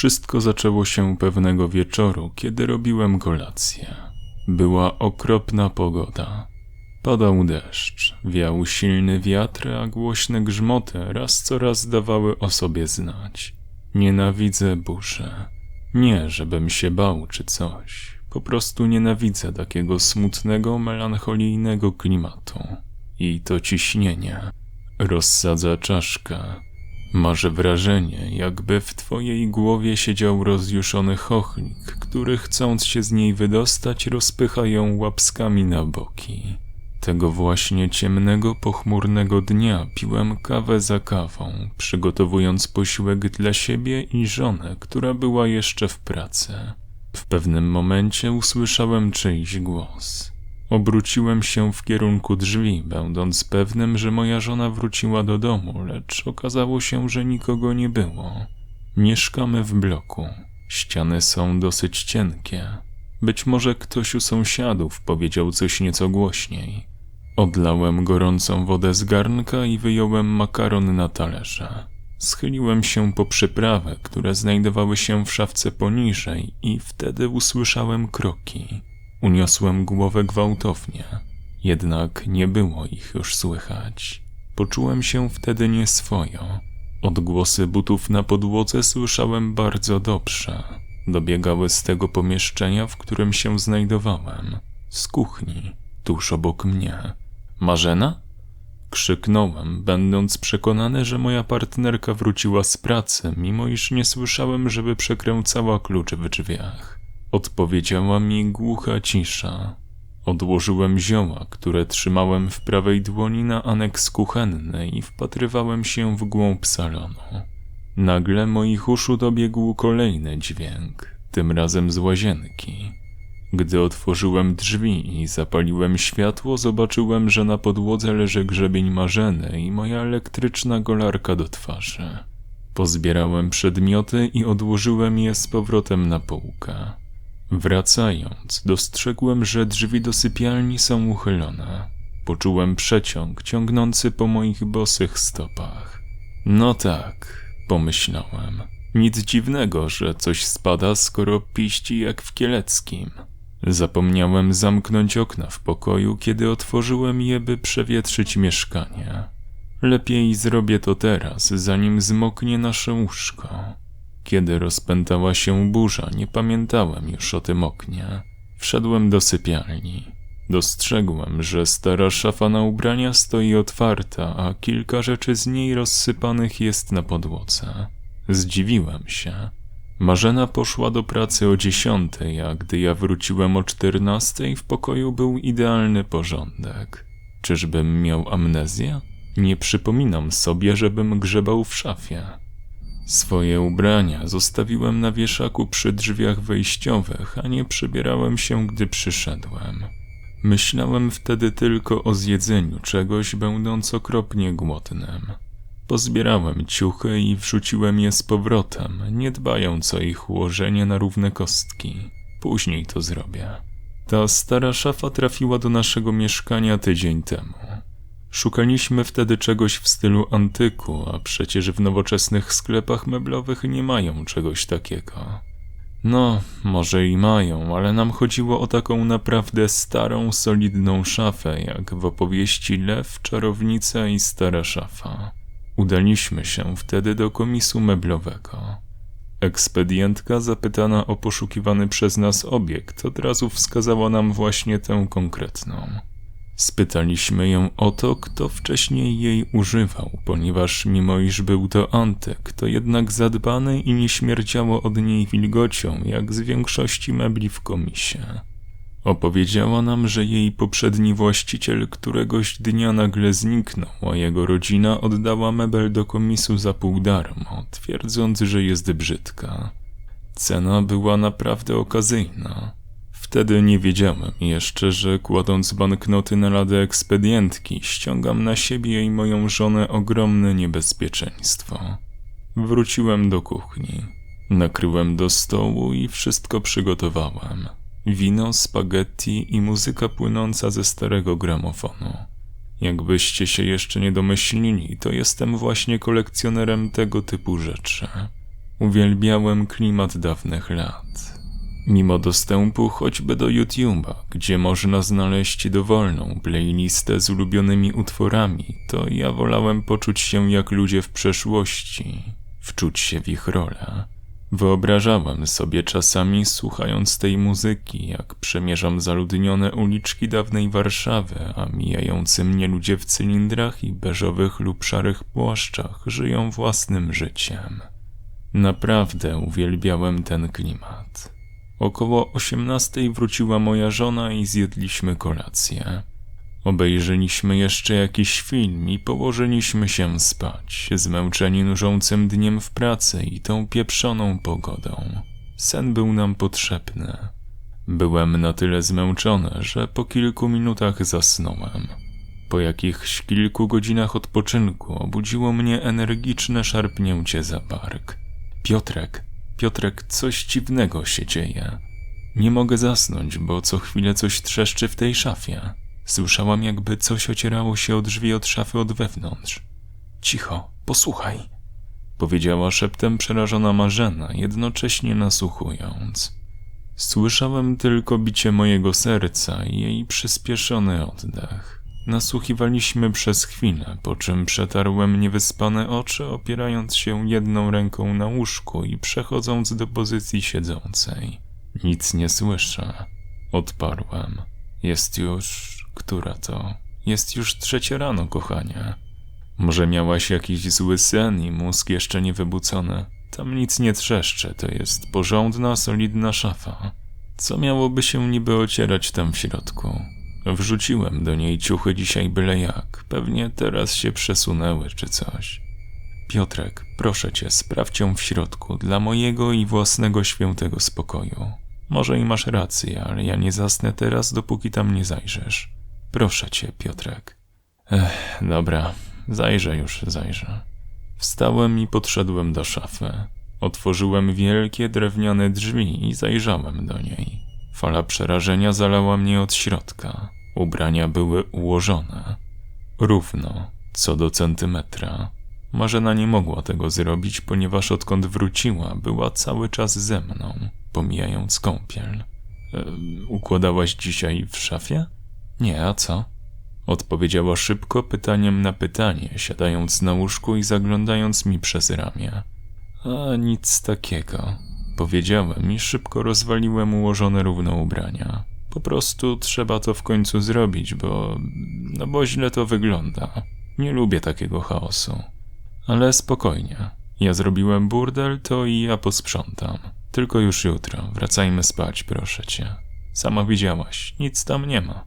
Wszystko zaczęło się pewnego wieczoru, kiedy robiłem kolację. Była okropna pogoda. Padał deszcz, wiał silny wiatr, a głośne grzmoty raz co raz dawały o sobie znać. Nienawidzę burzy. Nie, żebym się bał czy coś. Po prostu nienawidzę takiego smutnego, melancholijnego klimatu. I to ciśnienie. Rozsadza czaszkę. Masz wrażenie, jakby w twojej głowie siedział rozjuszony chochlik, który chcąc się z niej wydostać, rozpycha ją łapskami na boki. Tego właśnie ciemnego, pochmurnego dnia piłem kawę za kawą, przygotowując posiłek dla siebie i żonę, która była jeszcze w pracy. W pewnym momencie usłyszałem czyjś głos. Obróciłem się w kierunku drzwi, będąc pewnym, że moja żona wróciła do domu, lecz okazało się, że nikogo nie było. Mieszkamy w bloku. Ściany są dosyć cienkie. Być może ktoś u sąsiadów powiedział coś nieco głośniej. Odlałem gorącą wodę z garnka i wyjąłem makaron na talerze. Schyliłem się po przyprawę, które znajdowały się w szafce poniżej i wtedy usłyszałem kroki. Uniosłem głowę gwałtownie, jednak nie było ich już słychać. Poczułem się wtedy nieswojo. Odgłosy butów na podłodze słyszałem bardzo dobrze. Dobiegały z tego pomieszczenia, w którym się znajdowałem, z kuchni, tuż obok mnie. Marzena? Krzyknąłem, będąc przekonany, że moja partnerka wróciła z pracy, mimo iż nie słyszałem, żeby przekręcała klucz w drzwiach. Odpowiedziała mi głucha cisza. Odłożyłem zioła, które trzymałem w prawej dłoni na aneks kuchenny i wpatrywałem się w głąb salonu. Nagle moich uszu dobiegł kolejny dźwięk, tym razem z łazienki. Gdy otworzyłem drzwi i zapaliłem światło, zobaczyłem, że na podłodze leży grzebień marzeny i moja elektryczna golarka do twarzy. Pozbierałem przedmioty i odłożyłem je z powrotem na półkę. Wracając, dostrzegłem, że drzwi do sypialni są uchylone. Poczułem przeciąg ciągnący po moich bosych stopach. No tak, pomyślałem. Nic dziwnego, że coś spada, skoro piści jak w Kieleckim. Zapomniałem zamknąć okna w pokoju, kiedy otworzyłem je, by przewietrzyć mieszkanie. Lepiej zrobię to teraz, zanim zmoknie nasze łóżko. Kiedy rozpętała się burza, nie pamiętałem już o tym oknie. Wszedłem do sypialni. Dostrzegłem, że stara szafa na ubrania stoi otwarta, a kilka rzeczy z niej rozsypanych jest na podłodze. Zdziwiłem się. Marzena poszła do pracy o dziesiątej, a gdy ja wróciłem o czternastej, w pokoju był idealny porządek. Czyżbym miał amnezję? Nie przypominam sobie, żebym grzebał w szafie. Swoje ubrania zostawiłem na wieszaku przy drzwiach wejściowych, a nie przebierałem się, gdy przyszedłem. Myślałem wtedy tylko o zjedzeniu czegoś, będąc okropnie głodnym. Pozbierałem ciuchy i wrzuciłem je z powrotem, nie dbając o ich ułożenie na równe kostki. Później to zrobię. Ta stara szafa trafiła do naszego mieszkania tydzień temu. Szukaliśmy wtedy czegoś w stylu antyku, a przecież w nowoczesnych sklepach meblowych nie mają czegoś takiego. No, może i mają, ale nam chodziło o taką naprawdę starą, solidną szafę, jak w opowieści Lew, Czarownica i Stara Szafa. Udaliśmy się wtedy do komisu meblowego. Ekspedientka zapytana o poszukiwany przez nas obiekt od razu wskazała nam właśnie tę konkretną. Spytaliśmy ją o to, kto wcześniej jej używał, ponieważ mimo iż był to antyk, to jednak zadbany i nie śmierdziało od niej wilgocią, jak z większości mebli w komisie. Opowiedziała nam, że jej poprzedni właściciel któregoś dnia nagle zniknął, a jego rodzina oddała mebel do komisu za pół darmo, twierdząc, że jest brzydka. Cena była naprawdę okazyjna. Wtedy nie wiedziałem jeszcze, że kładąc banknoty na ladę ekspedientki, ściągam na siebie i moją żonę ogromne niebezpieczeństwo. Wróciłem do kuchni. Nakryłem do stołu i wszystko przygotowałem. Wino, spaghetti i muzyka płynąca ze starego gramofonu. Jakbyście się jeszcze nie domyślili, to jestem właśnie kolekcjonerem tego typu rzeczy. Uwielbiałem klimat dawnych lat. Mimo dostępu choćby do YouTube'a, gdzie można znaleźć dowolną playlistę z ulubionymi utworami, to ja wolałem poczuć się jak ludzie w przeszłości, wczuć się w ich rolę. Wyobrażałem sobie czasami, słuchając tej muzyki, jak przemierzam zaludnione uliczki dawnej Warszawy, a mijający mnie ludzie w cylindrach i beżowych lub szarych płaszczach żyją własnym życiem. Naprawdę uwielbiałem ten klimat. Około osiemnastej wróciła moja żona i zjedliśmy kolację. Obejrzeliśmy jeszcze jakiś film i położyliśmy się spać, zmęczeni nużącym dniem w pracy i tą pieprzoną pogodą. Sen był nam potrzebny. Byłem na tyle zmęczony, że po kilku minutach zasnąłem. Po jakichś kilku godzinach odpoczynku obudziło mnie energiczne szarpnięcie za bark. Piotrek, Piotrek, coś dziwnego się dzieje. Nie mogę zasnąć, bo co chwilę coś trzeszczy w tej szafie. Słyszałam, jakby coś ocierało się o drzwi od szafy od wewnątrz. Cicho, posłuchaj, powiedziała szeptem przerażona Marzena, jednocześnie nasłuchując. Słyszałem tylko bicie mojego serca i jej przyspieszony oddech. Nasłuchiwaliśmy przez chwilę, po czym przetarłem niewyspane oczy, opierając się jedną ręką na łóżku i przechodząc do pozycji siedzącej. Nic nie słyszę. Odparłem. Jest już. która to? Jest już trzecie rano, kochanie. Może miałaś jakiś zły sen i mózg jeszcze nie wybucony? Tam nic nie trzeszcze, to jest porządna, solidna szafa. Co miałoby się niby ocierać tam w środku? Wrzuciłem do niej ciuchy dzisiaj byle jak. Pewnie teraz się przesunęły czy coś. Piotrek, proszę cię, sprawdź ją w środku, dla mojego i własnego świętego spokoju. Może i masz rację, ale ja nie zasnę teraz, dopóki tam nie zajrzysz. Proszę cię, Piotrek. Ech, dobra, zajrzę już, zajrzę. Wstałem i podszedłem do szafy. Otworzyłem wielkie drewniane drzwi i zajrzałem do niej. Fala przerażenia zalała mnie od środka. Ubrania były ułożone. Równo, co do centymetra. Marzena nie mogła tego zrobić, ponieważ odkąd wróciła, była cały czas ze mną, pomijając kąpiel. E, układałaś dzisiaj w szafie? Nie, a co? Odpowiedziała szybko, pytaniem na pytanie, siadając na łóżku i zaglądając mi przez ramię. A nic takiego. Powiedziałem i szybko rozwaliłem ułożone równo ubrania. Po prostu trzeba to w końcu zrobić, bo. no bo źle to wygląda. Nie lubię takiego chaosu. Ale spokojnie. Ja zrobiłem burdel, to i ja posprzątam. Tylko już jutro. Wracajmy spać, proszę cię. Sama widziałaś, nic tam nie ma.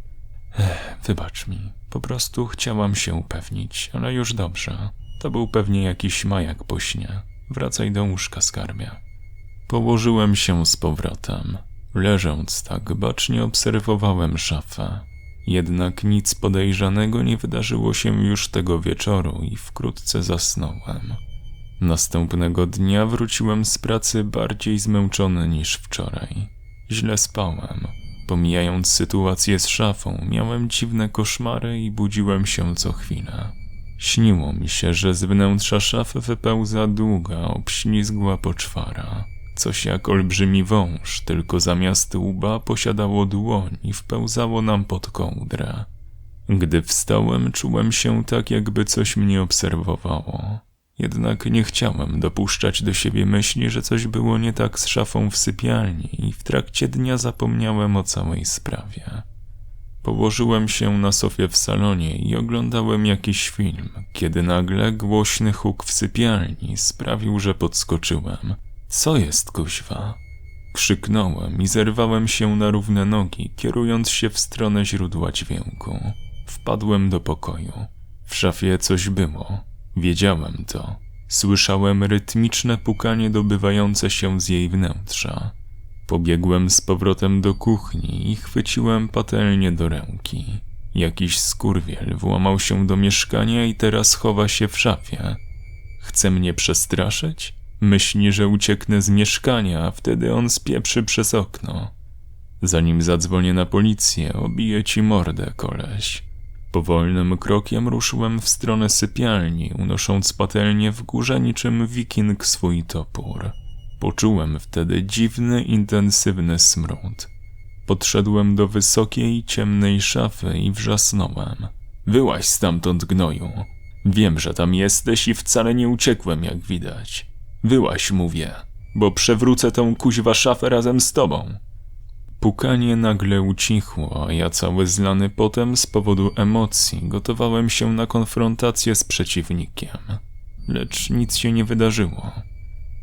Ech, wybacz mi. Po prostu chciałam się upewnić, ale już dobrze. To był pewnie jakiś majak po śnie. Wracaj do łóżka, skarbie. Położyłem się z powrotem. Leżąc tak bacznie obserwowałem szafę. Jednak nic podejrzanego nie wydarzyło się już tego wieczoru i wkrótce zasnąłem. Następnego dnia wróciłem z pracy bardziej zmęczony niż wczoraj. Źle spałem. Pomijając sytuację z szafą, miałem dziwne koszmary i budziłem się co chwilę. Śniło mi się, że z wnętrza szafy wypełza długa, obślizgła poczwara. Coś jak olbrzymi wąż, tylko zamiast łba posiadało dłoń i wpełzało nam pod kołdrę. Gdy wstałem, czułem się tak, jakby coś mnie obserwowało. Jednak nie chciałem dopuszczać do siebie myśli, że coś było nie tak z szafą w sypialni i w trakcie dnia zapomniałem o całej sprawie. Położyłem się na sofie w salonie i oglądałem jakiś film, kiedy nagle głośny huk w sypialni sprawił, że podskoczyłem – co jest, kuźwa? Krzyknąłem i zerwałem się na równe nogi, kierując się w stronę źródła dźwięku. Wpadłem do pokoju. W szafie coś było. Wiedziałem to. Słyszałem rytmiczne pukanie dobywające się z jej wnętrza. Pobiegłem z powrotem do kuchni i chwyciłem patelnię do ręki. Jakiś skurwiel włamał się do mieszkania i teraz chowa się w szafie. Chce mnie przestraszyć? Myśli, że ucieknę z mieszkania, a wtedy on spieprzy przez okno. Zanim zadzwonię na policję, obiję ci mordę, koleś. Powolnym krokiem ruszyłem w stronę sypialni, unosząc patelnię w górze niczym wiking swój topór. Poczułem wtedy dziwny, intensywny smród. Podszedłem do wysokiej, ciemnej szafy i wrzasnąłem. Wyłaź stamtąd, gnoju. Wiem, że tam jesteś i wcale nie uciekłem, jak widać. Wyłaź, mówię, bo przewrócę tą kuźwa szafę razem z tobą. Pukanie nagle ucichło, a ja cały zlany potem z powodu emocji gotowałem się na konfrontację z przeciwnikiem. Lecz nic się nie wydarzyło.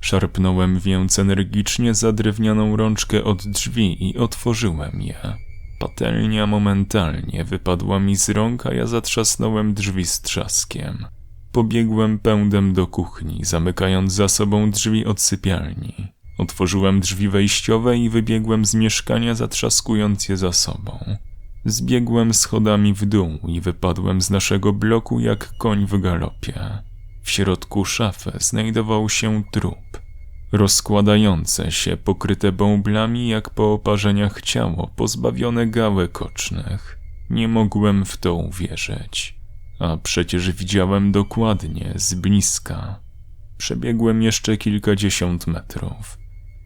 Szarpnąłem więc energicznie za drewnianą rączkę od drzwi i otworzyłem je. Patelnia momentalnie wypadła mi z rąk, a ja zatrzasnąłem drzwi z trzaskiem. Pobiegłem pędem do kuchni, zamykając za sobą drzwi od sypialni. Otworzyłem drzwi wejściowe i wybiegłem z mieszkania, zatrzaskując je za sobą. Zbiegłem schodami w dół i wypadłem z naszego bloku jak koń w galopie. W środku szafy znajdował się trup. Rozkładające się, pokryte bąblami jak po oparzeniach ciało, pozbawione gałek ocznych. Nie mogłem w to uwierzyć. A przecież widziałem dokładnie, z bliska. Przebiegłem jeszcze kilkadziesiąt metrów.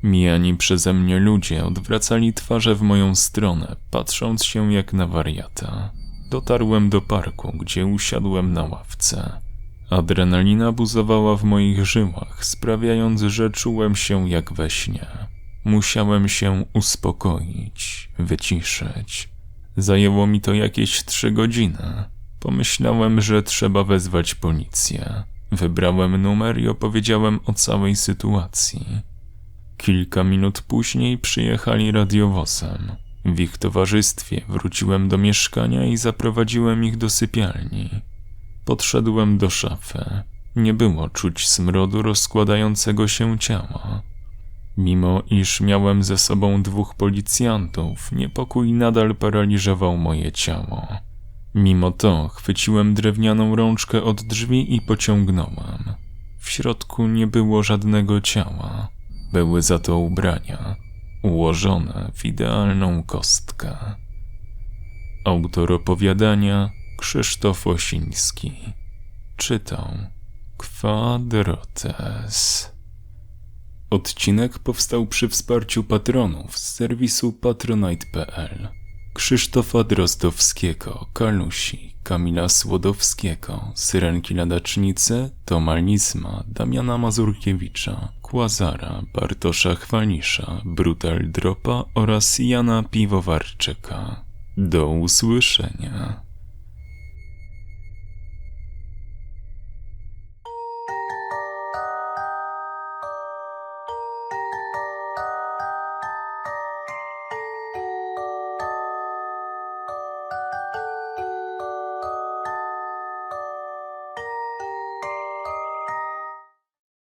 Mijani przeze mnie ludzie odwracali twarze w moją stronę, patrząc się jak na wariata. Dotarłem do parku, gdzie usiadłem na ławce. Adrenalina buzowała w moich żyłach, sprawiając, że czułem się jak we śnie. Musiałem się uspokoić, wyciszyć. Zajęło mi to jakieś trzy godziny. Pomyślałem, że trzeba wezwać policję. Wybrałem numer i opowiedziałem o całej sytuacji. Kilka minut później przyjechali radiowozem. W ich towarzystwie wróciłem do mieszkania i zaprowadziłem ich do sypialni. Podszedłem do szafy. Nie było czuć smrodu rozkładającego się ciała. Mimo iż miałem ze sobą dwóch policjantów, niepokój nadal paraliżował moje ciało. Mimo to chwyciłem drewnianą rączkę od drzwi i pociągnąłem. W środku nie było żadnego ciała. Były za to ubrania, ułożone w idealną kostkę. Autor opowiadania Krzysztof Osiński. Czytał Kwadrotes. Odcinek powstał przy wsparciu patronów z serwisu patronite.pl. Krzysztofa Drozdowskiego, Kalusi, Kamila Słodowskiego, Syrenki Ladacznice, Toma Lizma, Damiana Mazurkiewicza, Kłazara, Bartosza Chwalisza, Brutal Dropa oraz Jana Piwowarczyka. Do usłyszenia.